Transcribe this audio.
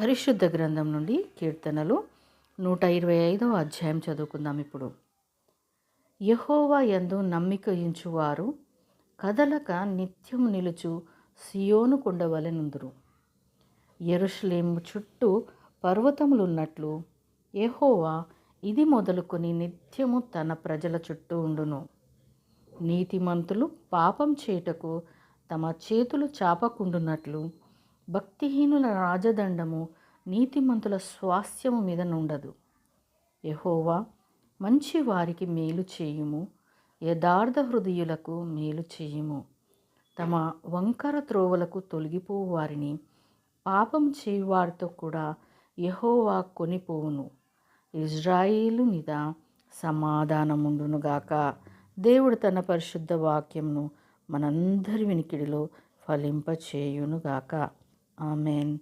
పరిశుద్ధ గ్రంథం నుండి కీర్తనలు నూట ఇరవై ఐదవ అధ్యాయం చదువుకుందాం ఇప్పుడు. యహోవా యందు నమ్మిక ఇంచువారు కదలక నిత్యం నిలుచు సియోను కొండవలెనుందురు ఎరుషులేము చుట్టూ పర్వతములున్నట్లు యహోవా ఇది మొదలుకొని నిత్యము తన ప్రజల చుట్టూ ఉండును. నీతిమంతులు పాపం చేయుటకు తమ చేతులు చాపకుండునట్లు భక్తిహీనుల రాజదండము నీతిమంతుల స్వాస్థ్యము మీద నుండదు యహోవా మంచి వారికి మేలు చేయుము యథార్థ హృదయులకు మేలు చేయుము. తమ వంకర త్రోవలకు తొలగిపోవు వారిని పాపం చేయువారితో కూడా యహోవా కొనిపోవును. ఇజ్రాయిలు మీద సమాధానముండునుగాక. దేవుడు తన పరిశుద్ధ వాక్యంను మనందరి వినికిడిలో ఫలింపచేయునుగాక. Amen.